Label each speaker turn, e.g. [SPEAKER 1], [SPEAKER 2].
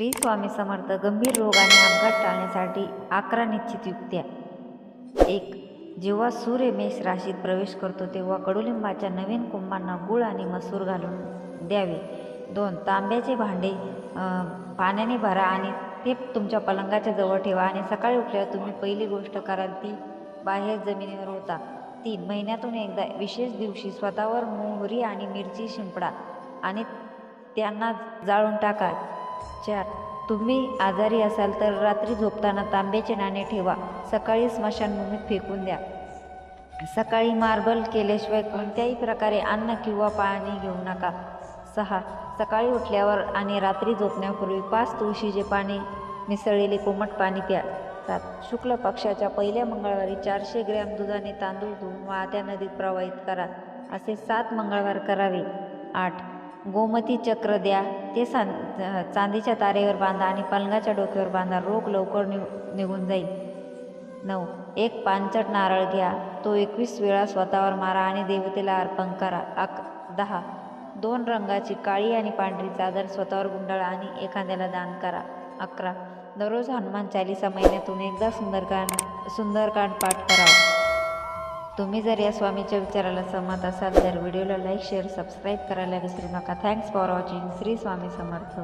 [SPEAKER 1] श्री स्वामी समर्थ गंभीर रोग आणि अपघात टाळण्यासाठी अकरा निश्चित युक्त्या. एक जेव्हा सूर्य मेष राशीत प्रवेश करतो तेव्हा कडुलिंबाच्या नवीन कुंभांना गुळ आणि मसूर घालून द्यावे. दोन तांब्याचे भांडे पाण्याने भरा आणि ते तुमच्या पलंगाच्या जवळ ठेवा आणि सकाळी उठल्यावर तुम्ही पहिली गोष्ट कराल ती बाहेर जमिनीवर होता तीन महिन्यातून एकदा विशेष दिवशी स्वतःवर मोहरी आणि मिरची शिंपडा आणि त्यांना जाळून टाका. चार तुम्ही आजारी असाल तर रात्री झोपताना तांब्याचे नाणे ठेवा. सकाळी स्मशानभूमीत फेकून द्या. सकाळी मार्बल केल्याशिवाय कोणत्याही प्रकारे अन्न किंवा पाणी घेऊ नका. सहा सकाळी उठल्यावर आणि रात्री झोपण्यापूर्वी पाच तुळशीचे पाणी मिसळलेले कोमट पाणी प्या. सात शुक्ल पक्षाच्या पहिल्या मंगळवारी चारशे ग्रॅम दुधाने तांदूळ धुवून वाहत्या नदीत प्रवाहित करा. असे सात मंगळवार करावे. आठ गोमती चक्र द्या. ते सा चांदीच्या तारेवर बांधा आणि पलंगाच्या डोक्यावर बांधा. रोग लवकर निघ निघून जाईल. नऊ. एक पानचट नारळ घ्या. तो एकवीस वेळा स्वतःवर मारा आणि देवतेला अर्पण करा. अक दहा. दोन रंगाची काळी आणि पांढरी चादर स्वतःवर गुंडाळा आणि एखाद्याला दान करा. अकरा. दररोज हनुमान चालिसा महिन्यातून एकदा सुंदरकांड सुंदरकांड पाठ करावा. तुम्ही जर या स्वामीच्या विचाराला सहमत असाल तर व्हिडिओला लाईक शेअर सबस्क्राईब करायला विसरू नका. Thanks for watching Shri Swami Samarth.